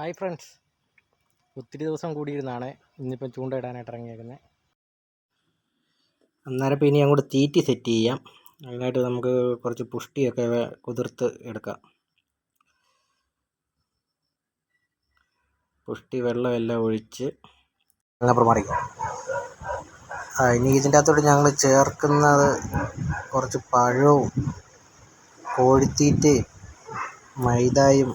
Hi friends. ഒത്തിരി ദിവസം കൂടിയിരുന്നാണ് ഇന്നിപ്പം ചൂണ്ടയിടാനായിട്ട് ഇറങ്ങിയേക്കുന്നത് അന്നേരം പിന്നെ ഇനി അങ്ങോട്ട് തീറ്റി സെറ്റ് ചെയ്യാം. അതിനായിട്ട് നമുക്ക് കുറച്ച് പുഷ്ടിയൊക്കെ കുതിർത്ത് എടുക്കാം. പുഷ്ടി വെള്ളമെല്ലാം ഒഴിച്ച് അപ്പുറം ആ ഇനി ഇതിന്റെ അകത്തോട്ട് ഞങ്ങൾ ചേർക്കുന്നത് കുറച്ച് പഴവും കോഴിത്തീറ്റയും മൈദയും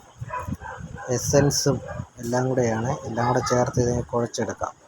എസൻസും എല്ലാം കൂടെയാണ്. എല്ലാം കൂടെ ചേർത്ത് ഇതിനെ കുഴച്ചെടുക്കാം.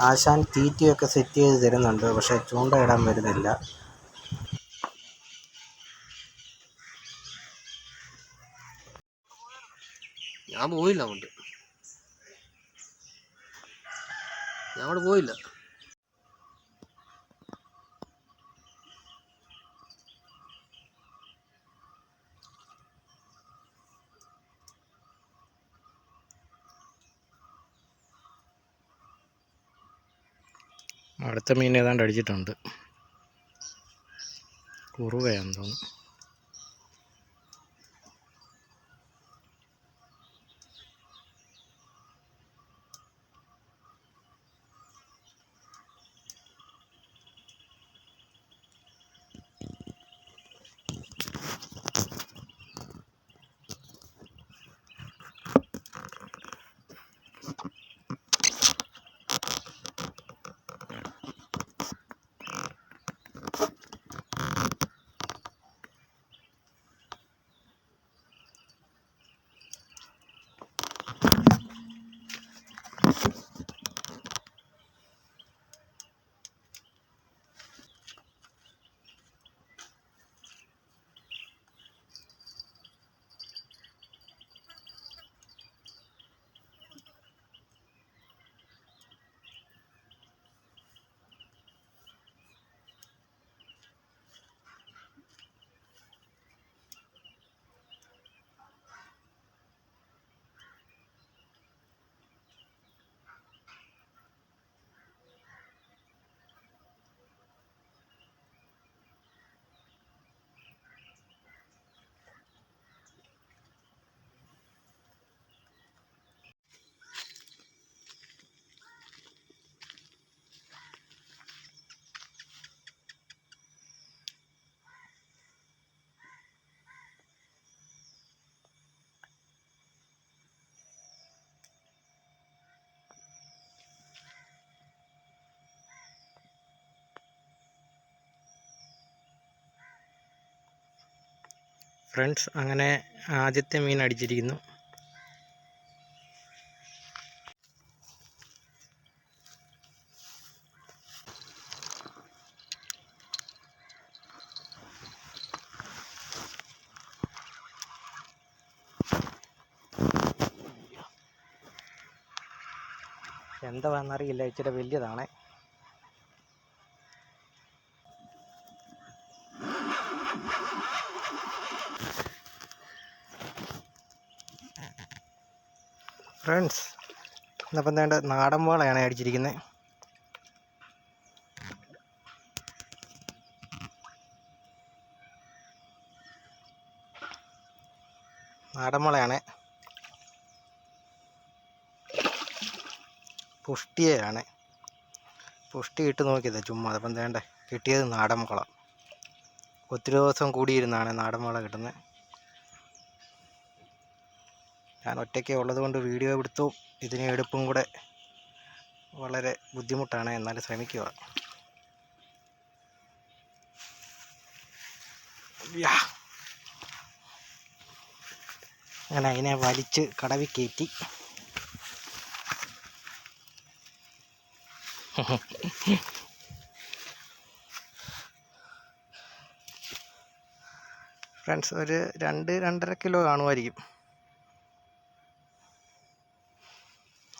ആശാൻ തീറ്റയൊക്കെ സെറ്റ് ചെയ്ത് തരുന്നുണ്ട് പക്ഷേ ഇടാൻ വരുന്നില്ല. ഞാൻ പോയില്ല അങ്ങോട്ട്. ഞാൻ അവിടെ പോയില്ല. അടുത്ത മീൻ ഏതാണ്ട് അടിച്ചിട്ടുണ്ട്. കുറുവയാണെന്ന് തോന്നുന്നു ഫ്രണ്ട്സ് അങ്ങനെ ആദ്യത്തെ മീൻ അടിച്ചിരിക്കുന്നു. എന്താണെന്നറിയില്ല ഇച്ചിരി വലിയതാണ്. ഫ്രണ്ട്സ് ഇന്നിപ്പം വേണ്ട നാടൻ വാളയാണ് അടിച്ചിരിക്കുന്നത് നാടൻ വളയാണ് പുഷ്ടിയാണ്. പുഷ്ടി ഇട്ട് നോക്കിയത് ചുമ്മാ അതിപ്പം വേണ്ട കിട്ടിയത് നാടൻ മുള ഒത്തിരി ദിവസം കൂടിയിരുന്നാണ് നാടൻ മുള കിട്ടുന്നത് ഞാൻ ഒറ്റയ്ക്ക് ഉള്ളത് കൊണ്ട് വീഡിയോ എടുത്തു. ഇതിനെ എടുപ്പും കൂടെ വളരെ ബുദ്ധിമുട്ടാണ് എന്നാലും ശ്രമിക്കുക. അങ്ങനെ അതിനെ വലിച്ച് കടവി കയറ്റി. ഫ്രണ്ട്സ് ഒരു രണ്ട് രണ്ടര കിലോ കാണുമായിരിക്കും.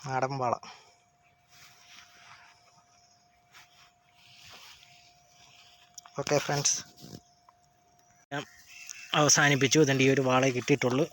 നാടൻ വാള ഓക്കെ ഫ്രണ്ട്സ് അവസാനിപ്പിച്ചു. ഇതിന്റെ ഈ ഒരു വാള കിട്ടിയിട്ടുള്ളൂ.